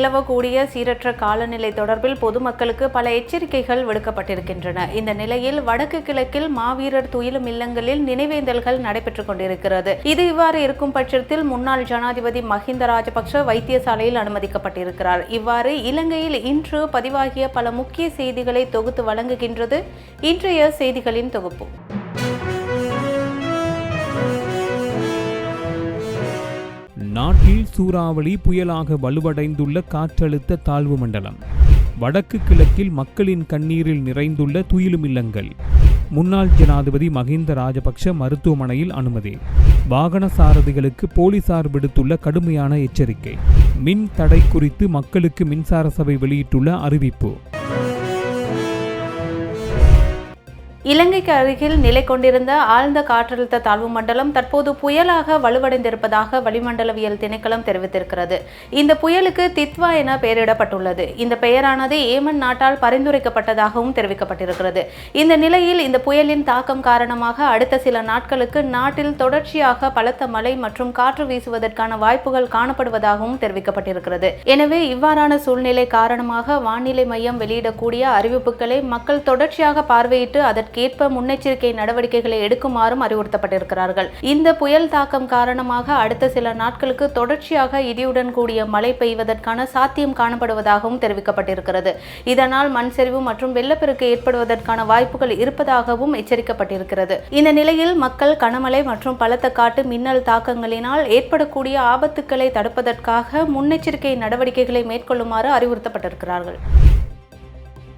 நிலவக்கூடிய சீரற்ற காலநிலை தொடர்பில் பொதுமக்களுக்கு பல எச்சரிக்கைகள் விடுக்கப்பட்டிருக்கின்றன. இந்த நிலையில் வடக்கு கிழக்கில் மாவீரர் துயிலும் இல்லங்களில் நினைவேந்தல்கள் நடைபெற்றுக் கொண்டிருக்கிறது. இது இவ்வாறு இருக்கும் பட்சத்தில் முன்னாள் ஜனாதிபதி மஹிந்த ராஜபக்ஷ வைத்தியசாலையில் அனுமதிக்கப்பட்டிருக்கிறார். இவ்வாறு இலங்கையில் இன்று பதிவாகிய பல முக்கிய செய்திகளை தொகுத்து வழங்குகின்றது. இன்றைய செய்திகளின் தொகுப்பு. நாட்டில் சூறாவளி புயலாக வலுவடைந்துள்ள காற்றழுத்த தாழ்வு மண்டலம். வடக்கு கிழக்கில் மக்களின் கண்ணீரில் நிறைந்துள்ள துயிலும் இல்லங்கள். முன்னாள் ஜனாதிபதி மஹிந்த ராஜபக்ஷ மருத்துவமனையில் அனுமதி. வாகன சாரதிகளுக்கு போலீசார் விடுத்துள்ள கடுமையான எச்சரிக்கை. மின் தடை குறித்து மக்களுக்கு மின்சார சபை வெளியிட்டுள்ள அறிவிப்பு. இலங்கைக்கு அருகில் நிலை கொண்டிருந்த ஆழ்ந்த காற்றழுத்த தாழ்வு மண்டலம் தற்போது புயலாக வலுவடைந்திருப்பதாக வளிமண்டலவியல் திணைக்களம் தெரிவித்திருக்கிறது. இந்த புயலுக்கு தித்வா என பெயரிடப்பட்டுள்ளது. இந்த பெயரானது ஏமன் நாட்டால் பரிந்துரைக்கப்பட்டதாகவும் தெரிவிக்கப்பட்டிருக்கிறது. இந்த நிலையில் இந்த புயலின் தாக்கம் காரணமாக அடுத்த சில நாட்களுக்கு நாட்டில் தொடர்ச்சியாக பலத்த மழை மற்றும் காற்று வீசுவதற்கான வாய்ப்புகள் காணப்படுவதாகவும் தெரிவிக்கப்பட்டிருக்கிறது. எனவே இவ்வாறான சூழ்நிலை காரணமாக வானிலை மையம் வெளியிடக்கூடிய அறிவிப்புகளை மக்கள் தொடர்ச்சியாக பார்வையிட்டு அதற்கு அதற்கேற்ப முன்னெச்சரிக்கை நடவடிக்கைகளை எடுக்குமாறும் அறிவுறுத்தப்பட்டிருக்கிறார்கள். இந்த புயல் தாக்கம் காரணமாக அடுத்த சில நாட்களுக்கு தொடர்ச்சியாக இடியுடன் கூடிய மழை பெய்வதற்கான சாத்தியம் காணப்படுவதாகவும் தெரிவிக்கப்பட்டிருக்கிறது. இதனால் மண் சரிவு மற்றும் வெள்ளப்பெருக்கு ஏற்படுவதற்கான வாய்ப்புகள் இருப்பதாகவும் எச்சரிக்கப்பட்டிருக்கிறது. இந்த நிலையில் மக்கள் கனமழை மற்றும் பலத்த காட்டு மின்னல் தாக்கங்களினால் ஏற்படக்கூடிய ஆபத்துக்களை தடுப்பதற்காக முன்னெச்சரிக்கை நடவடிக்கைகளை மேற்கொள்ளுமாறு அறிவுறுத்தப்பட்டிருக்கிறார்கள்.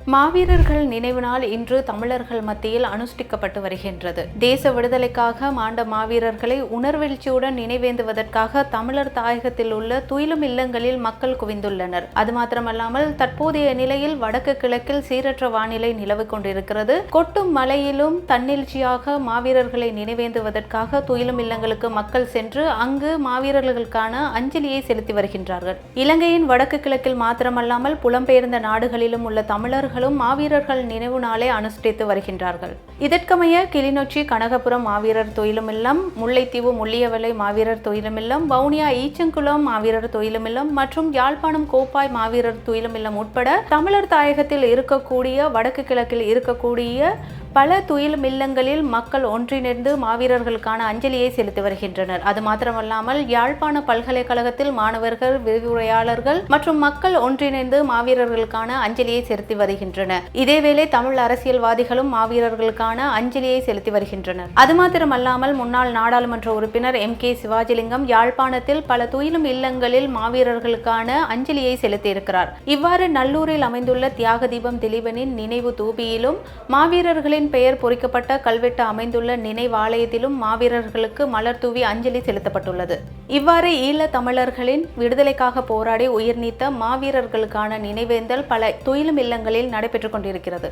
மாவீரர்கள் நினைவு நாள் இன்று தமிழர்கள் மத்தியில் அனுஷ்டிக்கப்பட்டு வருகின்றது. தேச விடுதலைக்காக மாண்ட மாவீரர்களை உணர்வெழுச்சியுடன் நினைவேந்துவதற்காக தமிழர் தாயகத்தில் உள்ள துயிலும் இல்லங்களில் மக்கள் குவிந்துள்ளனர். அது மாத்திரமல்லாமல் தற்போதைய நிலையில் வடக்கு கிழக்கில் சீரற்ற வானிலை நிலவு கொண்டிருக்கிறது. கொட்டும் மலையிலும் தன்னெழுச்சியாக மாவீரர்களை நினைவேந்துவதற்காக துயிலும் இல்லங்களுக்கு மக்கள் சென்று அங்கு மாவீரர்களுக்கான அஞ்சலியை செலுத்தி வருகின்றார்கள். இலங்கையின் வடக்கு கிழக்கில் மாத்திரமல்லாமல் புலம்பெயர்ந்த நாடுகளிலும் உள்ள தமிழர்கள் வீரர்களும் மாவீரர்கள் நினைவு நாளை அனுஷ்டித்து வருகின்றார்கள். இதற்கமைய கிளிநொச்சி கனகபுரம் மாவீரர் தொயிலுமில்லம் முல்லைத்தீவு முள்ளியவலை மாவீரர் தொழிலுமில்லம் வவுனியா ஈச்சங்குளம் மாவீரர் தொயிலுமில்லம் மற்றும் யாழ்ப்பாணம் கோப்பாய் மாவீரர் தொழிலுமில்லம் உட்பட தமிழர் தாயகத்தில் இருக்கக்கூடிய வடக்கு கிழக்கில் இருக்கக்கூடிய பல துயில் இல்லங்களில் மக்கள் ஒன்றிணைந்து மாவீரர்களுக்கான அஞ்சலியை செலுத்தி வருகின்றனர். அது மாத்திரமல்லாமல் யாழ்ப்பாண பல்கலைக்கழகத்தில் மாணவர்கள் விரிவுரையாளர்கள் மற்றும் மக்கள் ஒன்றிணைந்து மாவீரர்களுக்கான அஞ்சலியை செலுத்தி வருகின்றனர். இதேவேளை தமிழ் அரசியல்வாதிகளும் மாவீரர்களுக்கான அஞ்சலியை செலுத்தி வருகின்றனர். அது மாத்திரமல்லாமல் முன்னாள் நாடாளுமன்ற உறுப்பினர் எம். கே. சிவாஜிலிங்கம் யாழ்ப்பாணத்தில் பல துயிலும் இல்லங்களில் மாவீரர்களுக்கான அஞ்சலியை செலுத்தியிருக்கிறார். இவ்வாறு நல்லூரில் அமைந்துள்ள தியாக தீபம் திலீபனின் நினைவு தூபியிலும் மாவீரர்களின் மாவீரர்களின் பெயர் பொறிக்கப்பட்ட கல்வெட்டு அமைந்துள்ள நினைவாலயத்திலும் மாவீரர்களுக்கு மலர் தூவி அஞ்சலி செலுத்தப்பட்டுள்ளது. இவ்வாறு ஈழ தமிழர்களின் விடுதலைக்காக போராடி உயிர் நீத்த மாவீரர்களுக்கான நினைவேந்தல் பல துயிலும் இல்லங்களில் நடைபெற்றுக் கொண்டிருக்கிறது.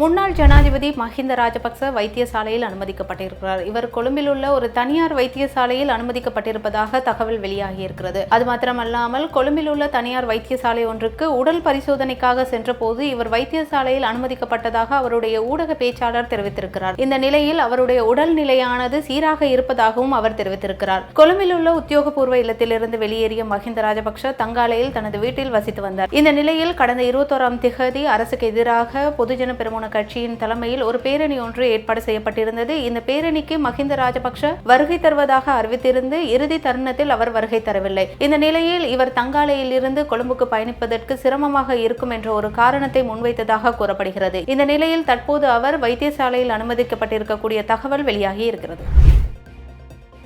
முன்னாள் ஜனாதிபதி மஹிந்த ராஜபக்ச வைத்தியசாலையில் அனுமதிக்கப்பட்டிருக்கிறார். இவர் கொழும்பில் உள்ள ஒரு தனியார் வைத்தியசாலையில் அனுமதிக்கப்பட்டிருப்பதாக தகவல் வெளியாகியிருக்கிறது. அது மாத்திரமல்லாமல் கொழும்பில் உள்ள தனியார் வைத்தியசாலை ஒன்றுக்கு உடல் பரிசோதனைக்காக சென்றபோது இவர் வைத்தியசாலையில் அனுமதிக்கப்பட்டதாக அவருடைய ஊடக பேச்சாளர் தெரிவித்திருக்கிறார். இந்த நிலையில் அவருடைய உடல் நிலையானது சீராக இருப்பதாகவும் அவர் தெரிவித்திருக்கிறார். கொழும்பில் உள்ள உத்தியோகபூர்வ இல்லத்திலிருந்து வெளியேறிய மஹிந்த ராஜபக்ஷ தங்காலையில் தனது வீட்டில் வசித்து வந்தார். இந்த நிலையில் கடந்த இருபத்தோராம் திகதி அரசுக்கு எதிராக பொதுஜன பெருமன கட்சியின் தலைமையில் ஒரு பேரணி ஒன்று ஏற்பாடு செய்யப்பட்டிருந்தது. இந்த பேரணிக்கு மஹிந்த ராஜபக்ஷ வருகை தருவதாக அறிவித்திருந்து இறுதி தருணத்தில் அவர் வருகை தரவில்லை. இந்த நிலையில் இவர் தங்காலையில் இருந்து கொழும்புக்கு பயணிப்பதற்கு சிரமமாக இருக்கும் என்ற ஒரு காரணத்தை முன்வைத்ததாக கூறப்படுகிறது. இந்த நிலையில் தற்போது அவர் வைத்தியசாலையில் அனுமதிக்கப்பட்டிருக்கக்கூடிய தகவல் வெளியாகி இருக்கிறது.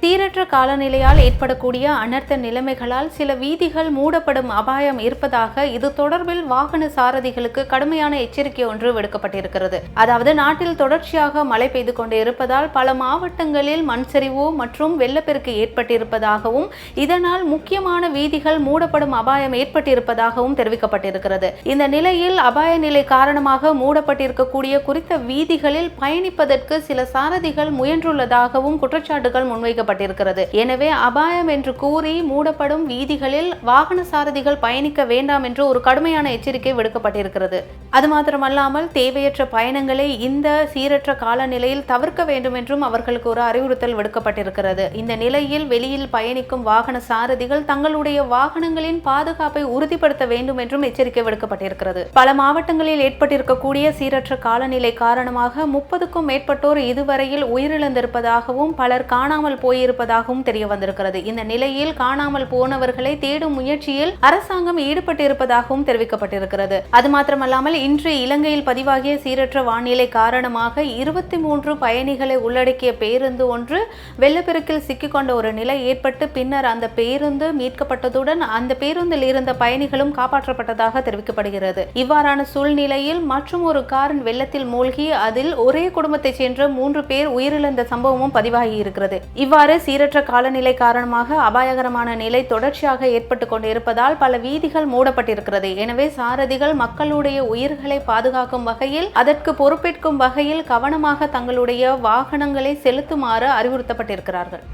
சீரற்ற காலநிலையால் ஏற்படக்கூடிய அனர்த்த நிலைமைகளால் சில வீதிகள் மூடப்படும் அபாயம் இருப்பதாக இது தொடர்பில் வாகன சாரதிகளுக்கு கடுமையான எச்சரிக்கை ஒன்று விடுக்கப்பட்டிருக்கிறது. அதாவது நாட்டில் தொடர்ச்சியாக மழை பெய்து கொண்டே இருப்பதால் பல மாவட்டங்களில் மண் சரிவு மற்றும் வெள்ளப்பெருக்கு ஏற்பட்டிருப்பதாகவும் இதனால் முக்கியமான வீதிகள் மூடப்படும் அபாயம் ஏற்பட்டிருப்பதாகவும் தெரிவிக்கப்பட்டிருக்கிறது. இந்த நிலையில் அபாய நிலை காரணமாக மூடப்பட்டிருக்கக்கூடிய குறித்த வீதிகளில் பயணிப்பதற்கு சில சாரதிகள் முயன்றுள்ளதாகவும் குற்றச்சாட்டுகள் முன்வைக்கப்பட்டு விடுக்கப்பட்டிருக்கிறது எனவே அபாயம் என்று கூறி மூடப்படும் வீதிகளில் வாகன சாரதிகள் பயணிக்க வேண்டாம் என்று ஒரு கடுமையான எச்சரிக்கை விடுக்கப்பட்டிருக்கிறது. அது மாத்திரமல்லாமல் தேவையற்ற பயணங்களை இந்த சீரற்ற காலநிலையில் தவிர்க்க வேண்டும் என்றும் அவர்களுக்கு ஒரு அறிவுறுத்தல் விடுக்கப்பட்டிருக்கிறது. இந்த நிலையில் வெளியில் பயணிக்கும் வாகன சாரதிகள் தங்களுடைய வாகனங்களின் பாதுகாப்பை உறுதிப்படுத்த வேண்டும் என்றும் எச்சரிக்கை விடுக்கப்பட்டிருக்கிறது. பல மாவட்டங்களில் ஏற்பட்டிருக்கக்கூடிய சீரற்ற காலநிலை காரணமாக முப்பதுக்கும் மேற்பட்டோர் இதுவரையில் உயிரிழந்திருப்பதாகவும் பலர் காணாமல் போய் இருப்பதாகவும் தெரிய வந்திருக்கிறது இந்த நிலையில் காணாமல் போனவர்களை தேடும் முயற்சியில் அரசாங்கம் ஈடுபட்டிருப்பதாகவும் தெரிவிக்கப்பட்டிருக்கிறது. அது மாத்திரமல்லாமல் இன்று இலங்கையில் பதிவாகிய சீரற்ற வானிலை காரணமாக இருபத்தி மூன்று பயணிகளை உள்ளடக்கிய பேருந்து ஒன்று வெள்ளப்பெருக்கில் சிக்கிக்கொண்ட ஒரு நிலை ஏற்பட்டு பின்னர் அந்த பேருந்து மீட்கப்பட்டதுடன் அந்த பேருந்தில் இருந்த பயணிகளும் காப்பாற்றப்பட்டதாக தெரிவிக்கப்படுகிறது. இவ்வாறான சூழ்நிலையில் மற்றும் ஒரு கார் வெள்ளத்தில் மூழ்கி அதில் ஒரே குடும்பத்தைச் சேர்ந்த மூன்று பேர் உயிரிழந்த சம்பவமும் பதிவாகி இருக்கிறது இவ்வாறு சீரற்ற காலநிலை காரணமாக அபாயகரமான நிலை தொடர்ச்சியாக ஏற்பட்டு கொண்டிருப்பதால் பல வீதிகள் மூடப்பட்டிருக்கிறது. எனவே சாரதிகள் மக்களுடைய உயிர்களை பாதுகாக்கும் வகையில் அதற்கு பொறுப்பேற்கும் வகையில் கவனமாக தங்களுடைய வாகனங்களை செலுத்துமாறு அறிவுறுத்தப்பட்டிருக்கிறார்கள்.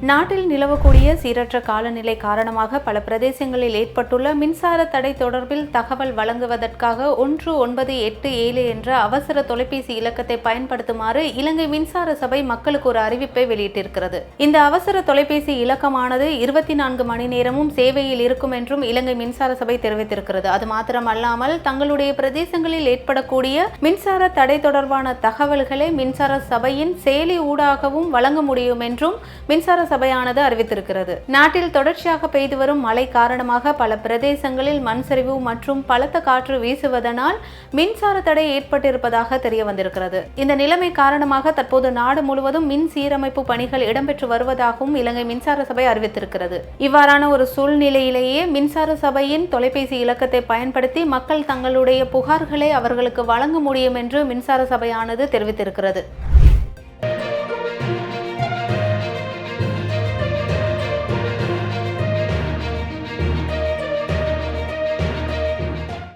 நாட்டில் நிலவக்கூடிய சீரற்ற காலநிலை காரணமாக பல பிரதேசங்களில் ஏற்பட்டுள்ள மின்சார தடை தொடர்பில் தகவல் வழங்குவதற்காக ஒன்று ஒன்பது எட்டு ஏழு என்ற அவசர தொலைபேசி இலக்கத்தை பயன்படுத்துமாறு இலங்கை மின்சார சபை மக்களுக்கு ஒரு அறிவிப்பை வெளியிட்டிருக்கிறது. இந்த அவசர தொலைபேசி இலக்கமானது இருபத்தி நான்கு மணி நேரமும் சேவையில் இருக்கும் என்றும் இலங்கை மின்சார சபை தெரிவித்திருக்கிறது. அது மாத்திரமல்லாமல் தங்களுடைய பிரதேசங்களில் ஏற்படக்கூடிய மின்சார தடை தொடர்பான தகவல்களை மின்சார சபையின் செயலி ஊடாகவும் வழங்க முடியும் என்றும் மின்சார சபையானது அறிவித்திருக்கிறது. நாட்டில் தொடர்ச்சியாக பெய்து வரும் மழை காரணமாக பல பிரதேசங்களில் மண் சரிவு மற்றும் பலத்த காற்று வீசுவதனால் மின்சார தடை ஏற்பட்டிருப்பதாக தெரிய வந்திருக்கிறது. இந்த நிலைமை காரணமாக தற்போது நாடு முழுவதும் மின் சீரமைப்பு பணிகள் இடம்பெற்று வருவதாகவும் இலங்கை மின்சார சபை அறிவித்திருக்கிறது. இவ்வாறான ஒரு சூழ்நிலையிலேயே மின்சார சபையின் தொலைபேசி இலக்கத்தை பயன்படுத்தி மக்கள் தங்களுடைய புகார்களை அவர்களுக்கு வழங்க முடியும் என்று மின்சார சபையானது தெரிவித்திருக்கிறது.